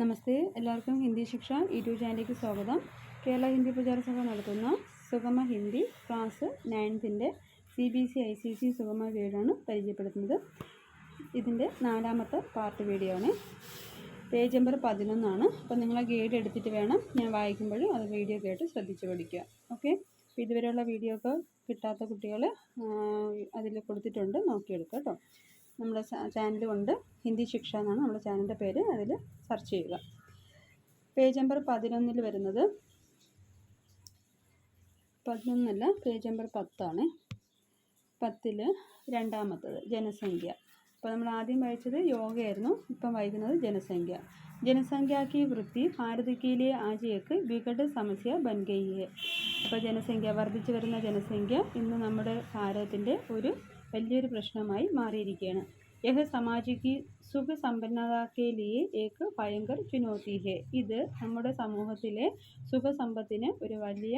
നമസ്തേ എല്ലാവർക്കും ഹിന്ദി ശിക്ഷ യൂട്യൂബ് ചാനലിലേക്ക് സ്വാഗതം. കേരള ഹിന്ദി പ്രചാര സഭ നടത്തുന്ന Sugama Hindi class നയൻത്തിന്റെ C B C I C C Sugama ഗൈഡാണ് പരിചയപ്പെടുത്തുന്നത്. ഇതിന്റെ നാലാമത്തെ പാർട്ട് വീഡിയോ ആണ്. പേജ് നമ്പർ പതിനൊന്നാണ്. അപ്പോൾ നിങ്ങൾ ആ ഗൈഡ് എടുത്തിട്ട് വേണം ഞാൻ വായിക്കുമ്പോഴും അത് വീഡിയോ കേട്ട് ശ്രദ്ധിച്ച് പഠിക്കുക. ഓക്കെ? അപ്പോൾ ഇതുവരെയുള്ള വീഡിയോ ഒക്കെ കിട്ടാത്ത കുട്ടികൾ അതിൽ കൊടുത്തിട്ടുണ്ട്. നോക്കിയെടുക്കുക കേട്ടോ. നമ്മുടെ ചാനലുമുണ്ട് ഹിന്ദി ശിക്ഷ എന്നാണ് നമ്മുടെ ചാനലിന്റെ പേര്. അതിൽ സെർച്ച് ചെയ്യുക. പേജ് നമ്പർ പതിനൊന്നിൽ വരുന്നത്. പതിനൊന്നല്ല പേജ് നമ്പർ പത്താണ്. പത്തിൽ രണ്ടാമത്തത് ജനസംഖ്യ. ഇപ്പോൾ നമ്മൾ ആദ്യം വായിച്ചത് യോഗയായിരുന്നു. ഇപ്പം വായിക്കുന്നത് ജനസംഖ്യ. ജനസംഖ്യാക്കി വൃത്തി ഭാരതിക്കയിലെ ആജയക്ക് വികട സമസ്യ ബൻഗയ്യെ. അപ്പോൾ ജനസംഖ്യ വർദ്ധിച്ചു വരുന്ന ജനസംഖ്യ ഇന്ന് നമ്മുടെ ഭാരതത്തിന്റെ ഒരു വലിയൊരു പ്രശ്നമായി മാറിയിരിക്കുകയാണ്. യഹ് സമാജിക്ക് സുഖ സമ്പന്നതയ്ക്ക് ലിയെ ഏക്ക് ഭയങ്കർ ചുനോത്തി ഹെ ഇത് നമ്മുടെ സമൂഹത്തിലെ സുഖസമ്പത്തിന് ഒരു വലിയ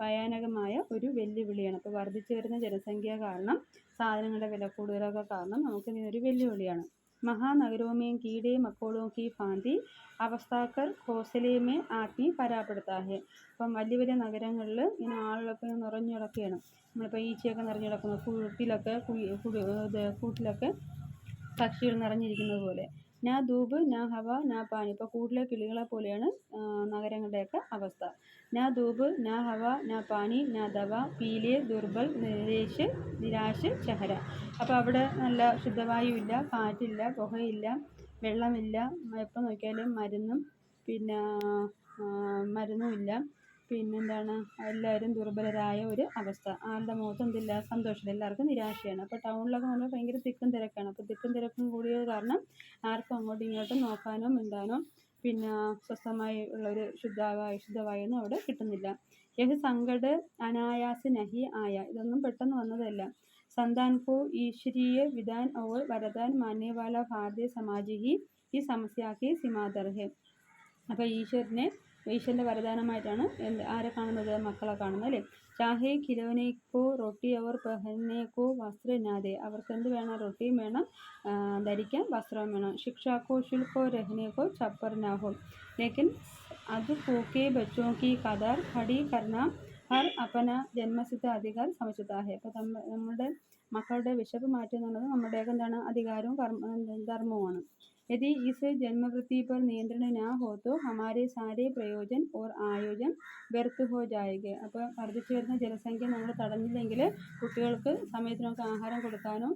ഭയാനകമായ ഒരു വെല്ലുവിളിയാണ്. അപ്പോൾ വർദ്ധിച്ചു വരുന്ന ജനസംഖ്യ കാരണം സാധനങ്ങളുടെ വില കൂടുതലൊക്കെ കാരണം നമുക്ക് ഒരു വെല്ലുവിളിയാണ്. महानगरों में कीड़े मकोड़ों की भांति അവസ്ഥാക്കർ ഘോസലയമേ ആത്മീ പരാപ്പെടുത്താ ഹെ അപ്പം വലിയ വലിയ നഗരങ്ങളിൽ ഇങ്ങനെ ആളുകളൊക്കെ നിറഞ്ഞു കിടക്കുകയാണ് നമ്മളിപ്പോൾ ഈച്ചയൊക്കെ നിറഞ്ഞു കിടക്കുന്നു കൂട്ടിലൊക്കെ കുയി കുടി ഇത് കൂട്ടിലൊക്കെ പക്ഷികൾ നിറഞ്ഞിരിക്കുന്നത് പോലെ നാ ധൂപ് നാ ഹവ നാ പാനി. ഇപ്പോൾ കൂട്ടിലെ കിളികളെ പോലെയാണ് നഗരങ്ങളുടെയൊക്കെ അവസ്ഥ. നാ ധൂപ് നാ ഹവ നാ പാനി നാ ദവ പീലിയ ദുർബൽ നിരേഷ് നിരാശ് ചഹര. അപ്പോൾ അവിടെ നല്ല ശുദ്ധവായുവില്ല കാറ്റില്ല പുകയില്ല വെള്ളമില്ല. എപ്പോൾ നോക്കിയാലും മരുന്നും പിന്നെ മരുന്നുമില്ല. പിന്നെന്താണ്? എല്ലാവരും ദുർബലരായ ഒരു അവസ്ഥ. ആളുടെ മുഖത്ത് എന്തില്ല സന്തോഷമില്ല. എല്ലാവർക്കും നിരാശയാണ്. അപ്പോൾ ടൗണിലൊക്കെ നമ്മൾ ഭയങ്കര തിക്കും തിരക്കാണ്. അപ്പോൾ തിക്കും തിരക്കും കൂടിയത് കാരണം ആർക്കും അങ്ങോട്ടും ഇങ്ങോട്ടും നോക്കാനോ മിണ്ടാനോ പിന്നെ സ്വസ്ഥമായി ഉള്ളൊരു ശുദ്ധവായു ശുദ്ധവായൊന്നും അവിടെ കിട്ടുന്നില്ല. യഹ് സങ്കട് അനായാസ നഹി ആയ. ഇതൊന്നും പെട്ടെന്ന് വന്നതല്ല. സന്താൻ കോ ഈശ്വരീയ വിധാൻ ഓർ വരദാൻ മാന്യവാല ഭാരതീയ സമാജി ഈ സമസ്യാഹി സിമാദർഹെ. അപ്പോൾ ഈശ്വരനെ ഈശ്വരന്റെ വരദാനമായിട്ടാണ് ആരെ കാണുന്നത്? മക്കളെ കാണുന്നത് അല്ലേ? ചാഹെ കിലോനേക്കോ റൊട്ടി അവർ പെഹനേക്കോ വസ്ത്രനാദെ അവർക്ക് എന്ത് വേണം? റൊട്ടിയും വേണം ധരിക്കാൻ വസ്ത്രവും വേണം. ശിക്ഷാക്കോ ശുൽക്കോ രഹനേക്കോ ചപ്പറിനാഹോ ലേക്കിൻ അത് പൂക്കെ ബച്ചോ കി കദർ ഖടി കർണ ഹർ അപ്പന ജന്മസിദ്ധ അധികാർ സമചിത ഹെ അപ്പോൾ നമ്മുടെ മക്കളുടെ വിശപ്പ് മാറ്റുന്നുള്ളത് നമ്മുടെയൊക്കെ എന്താണ്? അധികാരവും കർമ്മ ധർമ്മവുമാണ്. यदि इस जन्मवृत्ति पर नियंत्रण ना हो तो हमारे सारे प्रयोजन और ആയോജൻ വ്യർത്ഥ ഹോ ജായക അപ്പോൾ വർദ്ധിച്ചു വരുന്ന ജനസംഖ്യ നമ്മൾ തടഞ്ഞില്ലെങ്കിൽ കുട്ടികൾക്ക് സമയത്തിനൊക്കെ ആഹാരം കൊടുക്കാനോ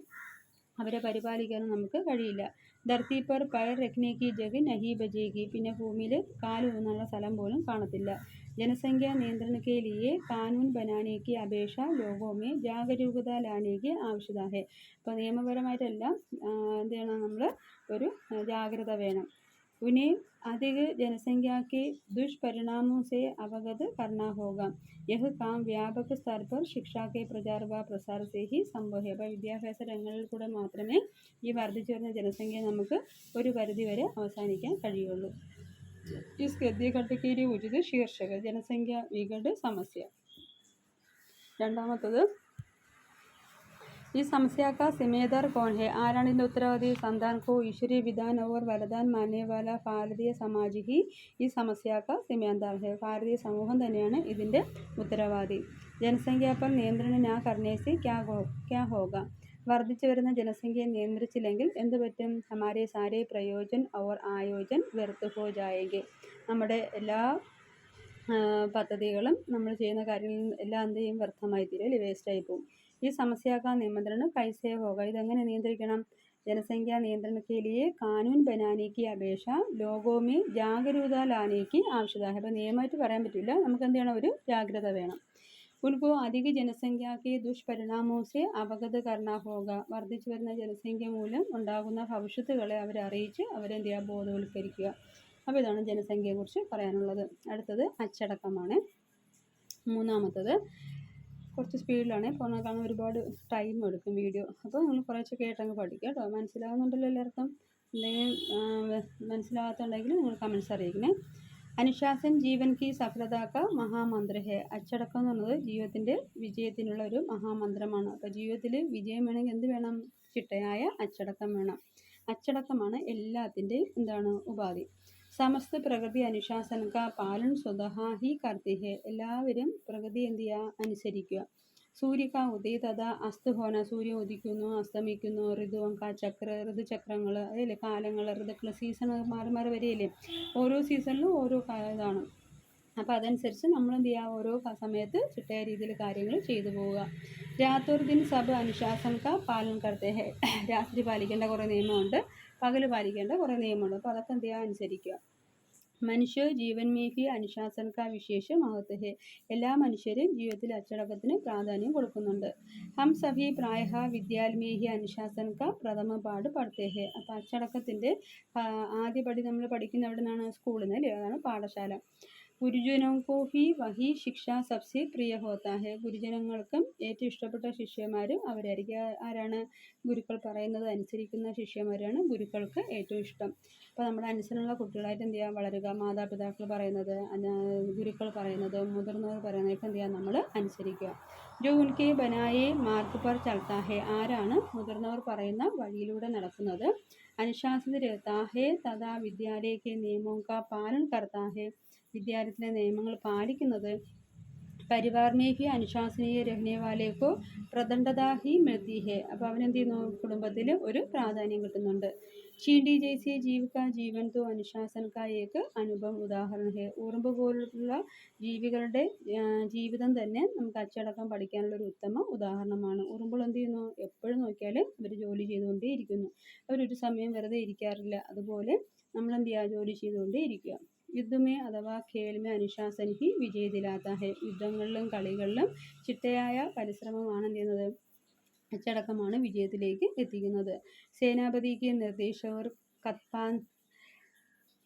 അവരെ പരിപാലിക്കാനും നമുക്ക് കഴിയില്ല ധർത്തി പർ പയർ രഖ്നേക്ക് ജഗ് നഹി ബജേഗി പിന്നെ ഭൂമിയിൽ കാലൂന്നുള്ള സ്ഥലം പോലും കാണത്തില്ല ജനസംഖ്യാ नियंत्रण के लिए कानून बनाने की अपेक्षा लोगों में ജാഗരൂകത ലാനേക്ക് ആവശ്യത അപ്പോൾ നിയമപരമായിട്ടെല്ലാം എന്ത് ചെയ്യണം നമ്മൾ ഒരു ജാഗ്രത വേണം. പിന്നെ അധിക जनसंख्या के दुष्परिणामों से अवगत करना होगा यह വ്യാപക സ്തർ പർ ശിക്ഷാ കെ പ്രചാർ വ പ്രസാർ സേ ഹി സംഭവ. അപ്പോൾ വിദ്യാഭ്യാസ രംഗങ്ങളിൽ കൂടെ മാത്രമേ ഈ വർദ്ധിച്ചു വരുന്ന ജനസംഖ്യ നമുക്ക് ഒരു പരിധി വരെ അവസാനിക്കാൻ കഴിയുള്ളൂ. इस गद्य ഘട്ടക്കേരി ഉചിത് ശീർഷക ജനസംഖ്യ വികട് സമസ്യ. രണ്ടാമത്തത് ഈ സമസ്യാക്ക സിമേദാർ കോൺ ഹെ ആരാണ് ഇതിന്റെ ഉത്തരവാദി? സന്താൻ കോ ഈശ്വരി Vidhan or വലദാൻ മാന്യവാല Bharatiya Samaj he ഈ സമസ്യാക്ക സിമേന്ദാർ ഹെ ഭാരതീയ സമൂഹം തന്നെയാണ് ഇതിന്റെ ഉത്തരവാദി. ജനസംഖ്യാപ്പം നിയന്ത്രണ നാ കർണേസി ക്യാ ഹോ ക്യാ ഹോക വർദ്ധിച്ചു വരുന്ന ജനസംഖ്യയെ നിയന്ത്രിച്ചില്ലെങ്കിൽ എന്ത് പറ്റും? ഹമാരെ സാരെ പ്രയോജൻ ഓർ ആയോജൻ വ്യർത്ഥ ഹോ ജായേഗെ നമ്മുടെ എല്ലാ പദ്ധതികളും നമ്മൾ ചെയ്യുന്ന കാര്യങ്ങളിൽ എല്ലാം എന്ത് ചെയ്യും വ്യർത്ഥമായി തീരും അല്ലെങ്കിൽ വേസ്റ്റായി പോകും. ഈ സമസ്യയാക്കാ നിയന്ത്രണം കൈസേ ഹോക ഇതെങ്ങനെ നിയന്ത്രിക്കണം? ജനസംഖ്യ നിയന്ത്രണ കേലിയെ കാനൂൻ ബനാനിക്ക് അപേക്ഷ ലോകോമി ജാഗരൂത ലാനിക്ക് ആവശ്യത. അപ്പോൾ നിയമമായിട്ട് പറയാൻ പറ്റില്ല നമുക്ക് എന്ത് ചെയ്യണം? ഒരു ജാഗ്രത വേണം. उनको अधिक जनसंख्या के ദുഷ്പരിണാമവും से അവഗത കർണാഹോക വർദ്ധിച്ചു വരുന്ന ജനസംഖ്യ മൂലം ഉണ്ടാകുന്ന ഭവിഷ്യത്തുകളെ അവരെ അറിയിച്ച് അവരെന്ത് ചെയ്യുക ബോധവൽക്കരിക്കുക. അപ്പോൾ ഇതാണ് ജനസംഖ്യയെക്കുറിച്ച് പറയാനുള്ളത്. അടുത്തത് അച്ചടക്കമാണ്. മൂന്നാമത്തത് കുറച്ച് സ്പീഡിലാണ് പോകണം കാരണം ഒരുപാട് ടൈം എടുക്കും വീഡിയോ. അപ്പോൾ നിങ്ങൾ കുറച്ച് കേട്ടങ്ങ് പഠിക്കുക കേട്ടോ. മനസ്സിലാകുന്നുണ്ടല്ലോ എല്ലാവർക്കും. എന്തെങ്കിലും മനസ്സിലാകാത്തുണ്ടെങ്കിൽ നിങ്ങൾ കമൻസ് അറിയിക്കണേ. അനുശാസൻ ജീവൻ കി സഫലതാക്ക മഹാമന്ത്ര ഹെ അച്ചടക്കം എന്ന് പറയുന്നത് ജീവിതത്തിന്റെ വിജയത്തിനുള്ള ഒരു മഹാമന്ത്രമാണ്. അപ്പോൾ ജീവിതത്തിൽ വിജയം വേണമെങ്കിൽ എന്ത് വേണം? ചിട്ടയായ അച്ചടക്കം വേണം. അച്ചടക്കമാണ് എല്ലാത്തിന്റെയും എന്താണ് ഉപാധി. സമസ്ത പ്രകൃതി അനുശാസനക്ക പാലൻ സ്വതഹ ഹി കർത്തി ഹെ എല്ലാവരും പ്രകൃതി എന്ത് ചെയ്യുക അനുസരിക്കുക. സൂര്യക ഉദയതഥ തഥ അസ്തഹോന സൂര്യൻ ഉദിക്കുന്നു അസ്തമിക്കുന്നു ഋതുവങ്ക ചക്ര ഋതുചക്രങ്ങൾ അതിലെ കാലങ്ങൾ ഋതുക്കൾ സീസൺ മാറി മാറി വരികയില്ലേ? ഓരോ സീസണിലും ഓരോ ഇതാണ്. അപ്പോൾ അതനുസരിച്ച് നമ്മൾ എന്ത് ചെയ്യുക? ഓരോ സമയത്ത് ചിട്ടയായ രീതിയിൽ കാര്യങ്ങൾ ചെയ്തു പോവുക. രാത്രി ദിൻ സബ് അനുശാസന പാലൻ കർത്തേ ഹെ രാത്രി പാലിക്കേണ്ട കുറേ നിയമമുണ്ട്. പകൽ പാലിക്കേണ്ട കുറേ നിയമമുണ്ട്. അപ്പോൾ അതൊക്കെ എന്ത് ചെയ്യുക? അനുസരിക്കുക. മനുഷ്യ ജീവൻ മേഹി അനുശാസനക്കാ വിശേഷ മഹത്വഹേ എല്ലാ മനുഷ്യരും ജീവിതത്തിൽ അച്ചടക്കത്തിന് പ്രാധാന്യം കൊടുക്കുന്നുണ്ട്. ഹം സഭി പ്രായ വിദ്യാൽമേഹി അനുശാസനക്ക പ്രഥമ പാട് പഠിത്തേഹേ. അപ്പോൾ അച്ചടക്കത്തിന്റെ ആദ്യപടി നമ്മൾ പഠിക്കുന്ന എവിടെ നിന്നാണ് സ്കൂളിൽ നിന്ന് അതാണ് പാഠശാല. ഗുരുജനോ കോ ഹി വഹി ശിക്ഷ സബ്സി പ്രിയ ഹോത്താ ഹെ ഗുരുജനങ്ങൾക്കും ഏറ്റവും ഇഷ്ടപ്പെട്ട ശിഷ്യന്മാരും അവരായിരിക്കും. ആരാണ് ഗുരുക്കൾ പറയുന്നത് അനുസരിക്കുന്ന ശിഷ്യന്മാരാണ് ഗുരുക്കൾക്ക് ഏറ്റവും ഇഷ്ടം. അപ്പോൾ നമ്മുടെ അനുസരണമുള്ള കുട്ടികളായിട്ട് എന്ത് ചെയ്യുക വളരുക. മാതാപിതാക്കൾ പറയുന്നത് ഗുരുക്കൾ പറയുന്നത് മുതിർന്നവർ പറയുന്നതൊക്കെ എന്ത് ചെയ്യുക നമ്മൾ അനുസരിക്കുക. ജോ ഉൻകെ ബനായെ മാർഗ് പർ ചൽത്താഹെ ആരാണ് മുതിർന്നവർ പറയുന്ന വഴിയിലൂടെ നടക്കുന്നത്? അനുശാസിത രഹത്താഹെ തഥാ വിദ്യാലയക്കെ നിയമവും കാ പാലൻ കർത്താ ഹെ വിദ്യാലയത്തിലെ നിയമങ്ങൾ പാലിക്കുന്നത് പരിവാർമേഹി അനുശാസനീയ രഹ്നേവാലേക്കോ പ്രദണ്ഡദാഹി മൃതിഹേ. അപ്പോൾ അവനെന്ത് ചെയ്യുന്നു കുടുംബത്തിൽ ഒരു പ്രാധാന്യം കിട്ടുന്നുണ്ട്. ചീണ്ടി ജയ്സി ജീവിക ജീവൻ തു അനുശാസനക്കായേക്ക് അനുഭവം ഉദാഹരണം ഹേ ഉറുമ്പ് പോലുള്ള ജീവികളുടെ ജീവിതം തന്നെ നമുക്ക് അച്ചടക്കം പഠിക്കാനുള്ള ഒരു ഉത്തമ ഉദാഹരണമാണ്. ഉറുമ്പുകൾ എന്ത് ചെയ്യുന്നു എപ്പോഴും നോക്കിയാൽ അവർ ജോലി ചെയ്തുകൊണ്ടേ ഇരിക്കുന്നു അവരൊരു സമയം വെറുതെ ഇരിക്കാറില്ല. അതുപോലെ നമ്മൾ എന്ത് ചെയ്യുക ജോലി ചെയ്തുകൊണ്ടേ ഇരിക്കുക യുദ്ധമേ അഥവാ ഖേൽമേ അനുശാസൻ ഹി വിജയ ദിലാത്ത ഹെ യുദ്ധങ്ങളിലും കളികളിലും ചിട്ടയായ പരിശ്രമമാണ് എന്ത് ചെയ്യുന്നത്? അച്ചടക്കമാണ് വിജയത്തിലേക്ക് എത്തിക്കുന്നത്. സേനാപതിക്ക് നിർദ്ദേശവർ കത്പാൻ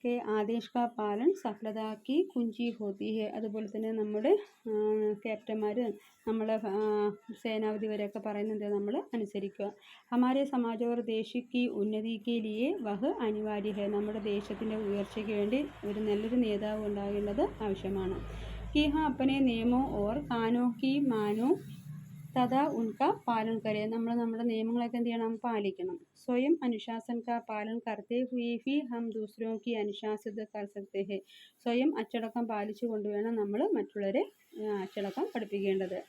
കെ ആദേശ് കാ പാലൻ സഫലതാക്കി കുഞ്ചി ഹോത്തി ഹെ അതുപോലെ തന്നെ നമ്മുടെ ക്യാപ്റ്റന്മാർ നമ്മളെ ആ, സേനാപതി വരെയൊക്കെ പറയുന്നത് നമ്മൾ അനുസരിക്കുക ഹമാരെ സമാജ് ഓർ ദേശ് കി ഉന്നതി കെ ലിയെ വഹ് അനിവാര്യ ഹെ നമ്മുടെ ദേശത്തിൻ്റെ ഉയർച്ചയ്ക്ക് വേണ്ടി ഒരു നല്ലൊരു നേതാവ് ഉണ്ടാകേണ്ടത് ആവശ്യമാണ് कि हाँ अपने നിയമോ ഓർ കാനോ കി മാനോ തഥാ ഉൻക പാലൻ കരെ നമ്മൾ നമ്മുടെ നിയമങ്ങളൊക്കെ എന്ത് ചെയ്യണം പാലിക്കണം സ്വയം അനുശാസൻ കാ പാലൻ കർത്തേ ഹുയി ഹി ഹം ദൂസരോ കി അനുശാസിത കർ സക്തേ ഹെ സ്വയം അച്ചടക്കം പാലിച്ചു കൊണ്ടുവേണം നമ്മൾ മറ്റുള്ളവരെ ആ, അച്ചടക്കം പഠിപ്പിക്കേണ്ടത്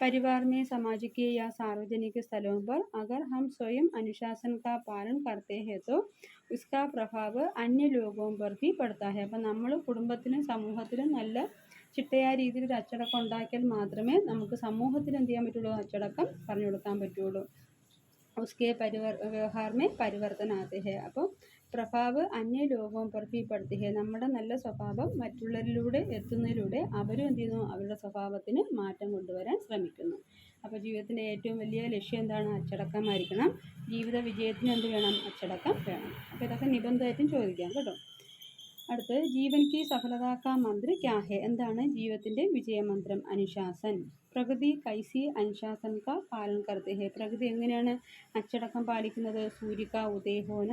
परिवार में समाज के या सार्वजनिक स्थलों पर अगर हम स्वयं अनुशासन का पालन करते हैं तो उसका प्रभाव अन्य लोगों पर भी पड़ता है അപ്പം നമ്മൾ കുടുംബത്തിലും സമൂഹത്തിലും നല്ല ചിട്ടയായ രീതിയിൽ ഒരു അച്ചടക്കം ഉണ്ടാക്കിയാൽ മാത്രമേ നമുക്ക് സമൂഹത്തിൽ എന്ത് ചെയ്യാൻ പറ്റുള്ളൂ അച്ചടക്കം പറഞ്ഞു കൊടുക്കാൻ പറ്റുള്ളൂ उसके परिवर व्यवहार में परिवर्तन आते हैं അപ്പോൾ പ്രഭാവ് അന്യ ലോകവും പ്രഭിപ്പെടുത്തി ഹേ നമ്മുടെ നല്ല സ്വഭാവം മറ്റുള്ളവരിലൂടെ എത്തുന്നതിലൂടെ അവരും എന്ത് ചെയ്യുന്നു അവരുടെ സ്വഭാവത്തിന് മാറ്റം കൊണ്ടുവരാൻ ശ്രമിക്കുന്നു അപ്പോൾ ജീവിതത്തിൻ്റെ ഏറ്റവും വലിയ ലക്ഷ്യം എന്താണ് അച്ചടക്കമായിരിക്കണം ജീവിത വിജയത്തിന് എന്ത് വേണം അച്ചടക്കം വേണം അപ്പോൾ ഇതൊക്കെ നിബന്ധമായിട്ടും ചോദിക്കാം കേട്ടോ അടുത്ത് ജീവൻ കി സഫലതാക്ക മന്ത്ര ക്യാ ഹെ എന്താണ് ജീവിതത്തിന്റെ വിജയമന്ത്രം? അനുശാസൻ. പ്രകൃതി കൈസി അനുശാസൻ ക പാലൻ കർത്തേ. ഹെ പ്രകൃതി എങ്ങനെയാണ് അച്ചടക്കം പാലിക്കുന്നത്? സൂര്യക ഉദയഹോന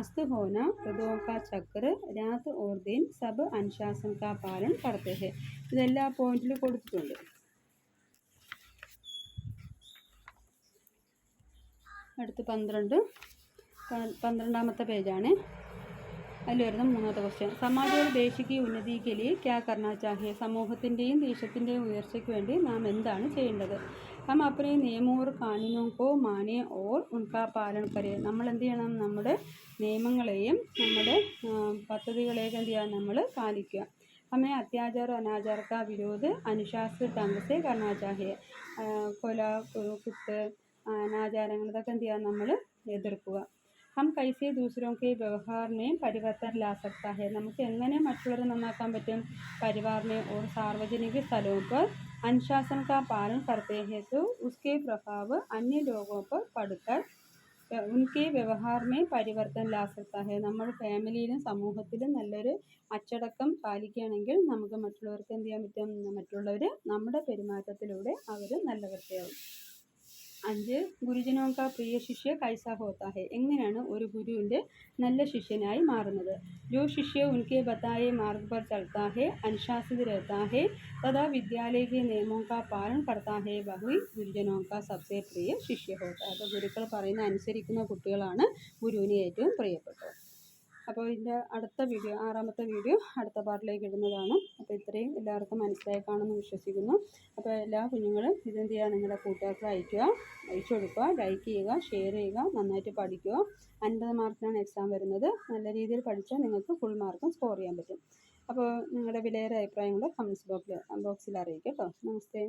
അസ്ത് ഹോന ഋതുओं का ചക്ര രാത് ഓർ ദിൻ സബ് അനുശാസൻ ക പാലൻ കർത്തേ. ഹെ ഇതെല്ലാ പോയിന്റിൽ കൊടുത്തിട്ടുണ്ട്. അടുത്ത് പന്ത്രണ്ട് പന്ത്രണ്ടാമത്തെ പേജാണ് അതിൽ വരുന്ന മൂന്നാമത്തെ ക്വസ്റ്റ്യൻ സമാജ് और देश की उन्नति के लिए क्या करना चाहिए സമൂഹത്തിൻ്റെയും ദേശത്തിൻ്റെയും ഉയർച്ചയ്ക്ക് വേണ്ടി നാം എന്താണ് ചെയ്യേണ്ടത് ഹം അപ്പനെ നിയമോ और कानूनों को माने और उनका പാലൻ करे നമ്മൾ എന്ത് ചെയ്യണം നമ്മുടെ നിയമങ്ങളെയും നമ്മുടെ ആ, പദ്ധതികളെയൊക്കെ എന്ത് ചെയ്യുക നമ്മൾ പാലിക്കുക हमें अत्याचार और अनाचार का विरोध अनुशासित ढंग से करना चाहिए ആ, കൊല കു- കുത്ത് അനാചാരങ്ങൾ ഇതൊക്കെ എന്ത് ചെയ്യുക നമ്മൾ എതിർക്കുക ഹം കൈസെ ദൂസരോ കെ വ്യവഹാറിനെ പരിവർത്തൻ ലാ സക്താ ഹെ നമുക്ക് എങ്ങനെ മറ്റുള്ളവരെ നന്നാക്കാൻ പറ്റും പരിവാറിനെ और सार्वजनिक സ്ഥലവും पर अनुशासन का पालन करते हैं तो उसके प्रभाव अन्य लोगों पर पड़कर ഏഹ് ഉൻകെ വ്യവഹാറിനെ പരിവർത്തൻ ലാ സക്താ ഹെ നമ്മൾ ഫാമിലിയിലും സമൂഹത്തിലും നല്ലൊരു അച്ചടക്കം പാലിക്കുകയാണെങ്കിൽ നമുക്ക് മറ്റുള്ളവർക്ക് എന്ത് ചെയ്യാൻ പറ്റും മറ്റുള്ളവർ നമ്മുടെ പെരുമാറ്റത്തിലൂടെ അവർ നല്ലവൃത്തിയാവും അഞ്ച്. ഗുരുജനോങ്ക പ്രിയ ശിഷ്യ കൈസാ ഹോത്താ ഹെ എങ്ങനെയാണ് ഒരു ഗുരുവിന്റെ നല്ല ശിഷ്യനായി മാറുന്നത്? ജോ ശിഷ്യ ഉൻകെ ബത്തായെ മാർഗ് പർ ചൽത്താ ഹെ അനുശാസിത് ഹെ തഥാ വിദ്യാലയ കെ നിയമോ കാ പാലൻ കർത്താ ഹെ ബഹുവി ഗുരുജനോ കാ സബ്സെ പ്രിയ ശിഷ്യ ഹോത്താ അപ്പോൾ ഗുരുക്കൾ പറയുന്ന അനുസരിക്കുന്ന കുട്ടികളാണ് ഗുരുവിന് ഏറ്റവും പ്രിയപ്പെട്ടത് അപ്പോൾ ഇതിന്റെ അടുത്ത വീഡിയോ ആറാമത്തെ വീഡിയോ അടുത്ത പാർട്ടിലേക്ക് ഇടുന്നതാണ്. അപ്പോൾ ഇത്രയും എല്ലാവർക്കും മനസ്സിലായി കാണുമെന്ന് വിശ്വസിക്കുന്നു. അപ്പോൾ എല്ലാ കുഞ്ഞുങ്ങളും ഇതെന്ത് ചെയ്യുക? നിങ്ങളുടെ കൂട്ടുകാർക്ക് അയക്കുക. അയച്ചു കൊടുക്കുക ലൈക്ക് ചെയ്യുക ഷെയർ ചെയ്യുക നന്നായിട്ട് പഠിക്കുക. അൻപത് മാർക്കിനാണ് എക്സാം വരുന്നത്. നല്ല രീതിയിൽ പഠിച്ചാൽ നിങ്ങൾക്ക് ഫുൾ മാർക്കും സ്കോർ ചെയ്യാൻ പറ്റും. അപ്പോൾ നിങ്ങളുടെ വിലയേറെ അഭിപ്രായങ്ങൾ കമൻസ് ബോക്സിൽ ബോക്സിൽ അറിയിക്കുക കേട്ടോ. നമസ്തേ.